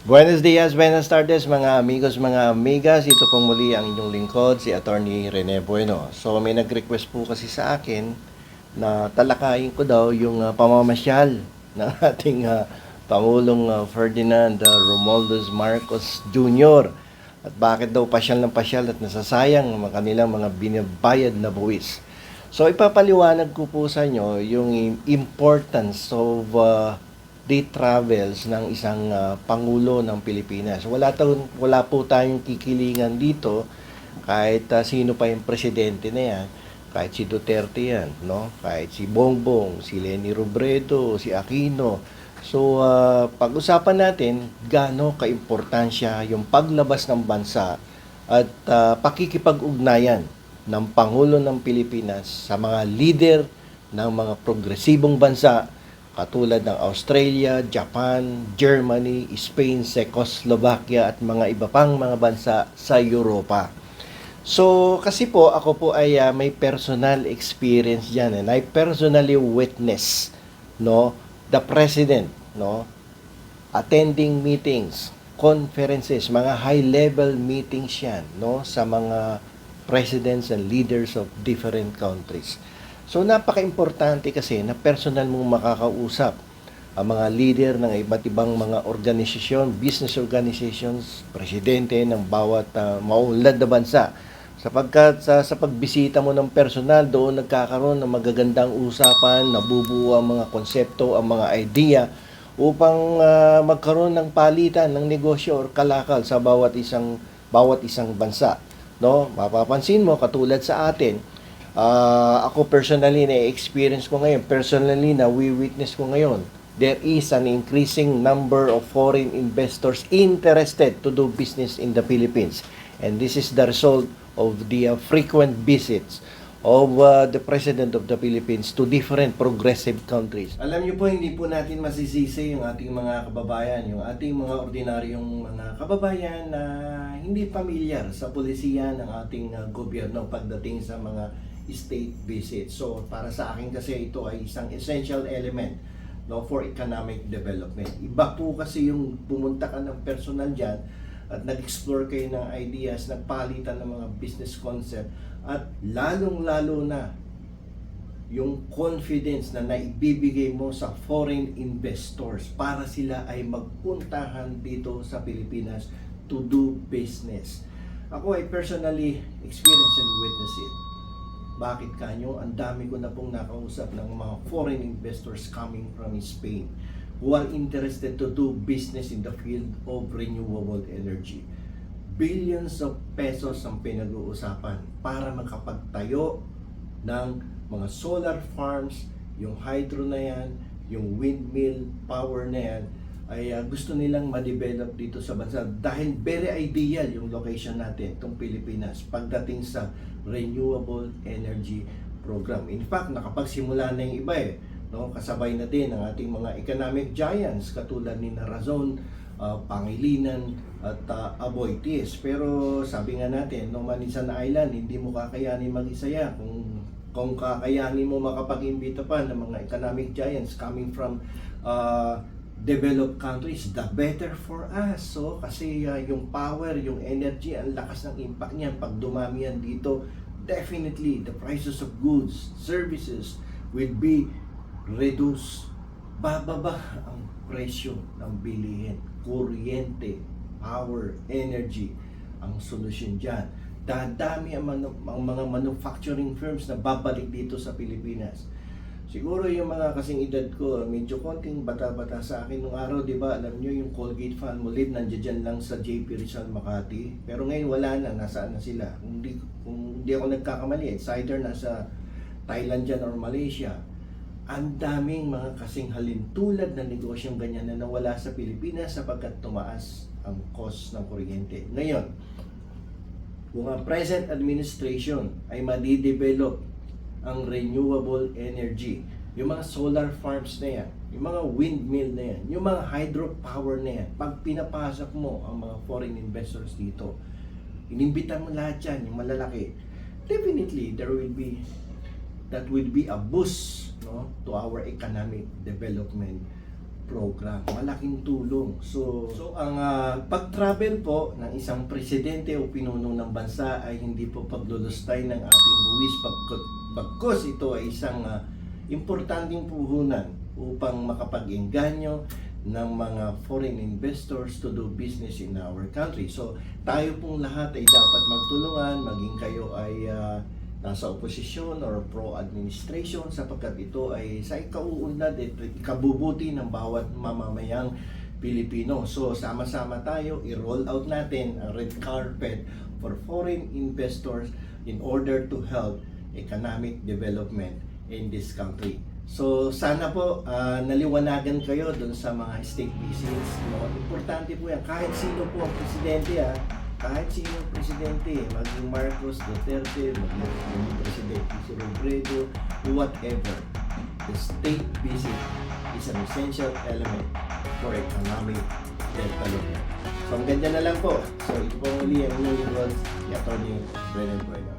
Buenos dias, buenas tardes mga amigos, mga amigas. Ito pong muli ang inyong lingkod, si Attorney Rene Bueno. So may nag-request po kasi sa akin na talakayin ko daw yung uh, pamamasyal ng ating uh, Pangulong uh, Ferdinand uh, Romualdez Marcos Jr. At bakit daw pasyal ng pasyal at nasasayang ang kanilang mga binabayad na buwis. So ipapaliwanag ko po sa inyo yung importance of uh, day travels ng isang uh, pangulo ng Pilipinas. Wala to, wala po tayong kikilingan dito kahit uh, sino pa yung presidente na yan. Kahit si Duterte yan, no? Kahit si Bongbong, si Leni Robredo, si Aquino. So, uh, pag-usapan natin gaano kaimportansya yung paglabas ng bansa at uh, pakikipag-ugnayan ng Pangulo ng Pilipinas sa mga leader ng mga progresibong bansa katulad ng Australia, Japan, Germany, Spain, Czechoslovakia at mga iba pang mga bansa sa Europa. So, kasi po, ako po ay ah, may personal experience diyan and I personally witness no, the president, no, attending meetings, conferences, mga high-level meetings yan, no, sa mga presidents and leaders of different countries. So napaka-importante kasi na personal mong makakausap ang mga leader ng iba't ibang mga organisasyon, business organizations, presidente ng bawat uh, maunlad na bansa. Sapagkat sa, sa pagbisita mo ng personal, doon nagkakaroon ng magagandang usapan, nabubuo ang mga konsepto, ang mga idea upang ah, magkaroon ng palitan ng negosyo or kalakal sa bawat isang bawat isang bansa. No? Mapapansin mo katulad sa atin, Ah, ako personally na experience ko ngayon, personally na we witness ko ngayon, there is an increasing number of foreign investors interested to do business in the Philippines. And this is the result of the uh, frequent visits of uh, the President of the Philippines to different progressive countries. Alam niyo po, hindi po natin masisisi yung ating mga kababayan, yung ating mga ordinaryong mga kababayan na hindi pamilyar sa polisiya ng ating uh, gobyerno pagdating sa mga state visits. So, para sa akin kasi ito ay isang essential element no, for economic development. Iba po kasi yung pumunta ka ng personal dyan at nag-explore kayo ng ideas, nagpalitan ng mga business concept at lalong-lalo na yung confidence na naibibigay mo sa foreign investors para sila ay magpuntahan dito sa Pilipinas to do business. Ako ay personally experience and witness it. Bakit kanyo? Ang dami ko na pong nakausap ng mga foreign investors coming from Spain who are interested to do business in the field of renewable energy. Billions of pesos ang pinag-uusapan para makapagtayo ng mga solar farms, yung hydro na yan, yung windmill power na yan, ay uh, gusto nilang ma-develop dito sa bansa dahil very ideal yung location natin, itong Pilipinas, pagdating sa renewable energy program. In fact, nakapagsimula na yung iba eh. No? Kasabay na din ang ating mga economic giants katulad ni Narazon, uh, Pangilinan at uh, Aboitiz. Pero sabi nga natin, no Manisan Island, hindi mo kakayanin mag-isa yan. Kung, kung kakayanin mo makapag-imbita pa ng mga economic giants coming from uh, developed countries, the better for us. So, kasi uh, yung power, yung energy, ang lakas ng impact niyan pag dumami yan dito, definitely the prices of goods, services will be reduced. Bababa ang presyo ng bilihin, kuryente, power, energy, ang solusyon dyan. Dadami ang, manu- ang mga manufacturing firms na babalik dito sa Pilipinas. Siguro yung mga kasing edad ko, medyo konting bata-bata sa akin nung araw, di ba? Alam nyo yung Colgate Palmolive, nandiyan lang sa JP Rizal Makati. Pero ngayon wala na, nasaan na sila. Kung di, kung di ako nagkakamali, it's either nasa Thailand dyan or Malaysia. Ang daming mga kasing halintulad na negosyong ganyan na nawala sa Pilipinas sapagkat tumaas ang cost ng kuryente. Ngayon, kung ang present administration ay madidevelop ang renewable energy, yung mga solar farms na yan, yung mga windmill na yan, yung mga hydropower na yan, pag pinapasok mo ang mga foreign investors dito, inimbitan mo lahat yan, yung malalaki, definitely there will be that will be a boost no, to our economic development program. Malaking tulong. So, so ang ah, pag-travel po ng isang presidente o pinuno ng bansa ay hindi po paglulustay ng ating buwis pagkos ito ay isang ah, importanteng puhunan upang makapag-engganyo ng mga foreign investors to do business in our country. So, tayo pong lahat ay dapat magtulungan, maging kayo ay ah, nasa oposisyon or pro-administration sapagkat ito ay sa ikauunlad at ikabubuti ng bawat mamamayang Pilipino. So, sama-sama tayo, i-roll out natin ang red carpet for foreign investors in order to help economic development in this country. So, sana po ah, naliwanagan kayo dun sa mga state visits. No? Importante po yan. Kahit sino po ang presidente, ah, kahit sino ang presidente, maging Marcos, Duterte, maging presidente si Robredo, whatever. The state visit is an essential element for economic development. So, ang ganda na lang po. So, ito po muli ang inyong lingkod, si Atty. Brennan Bueno.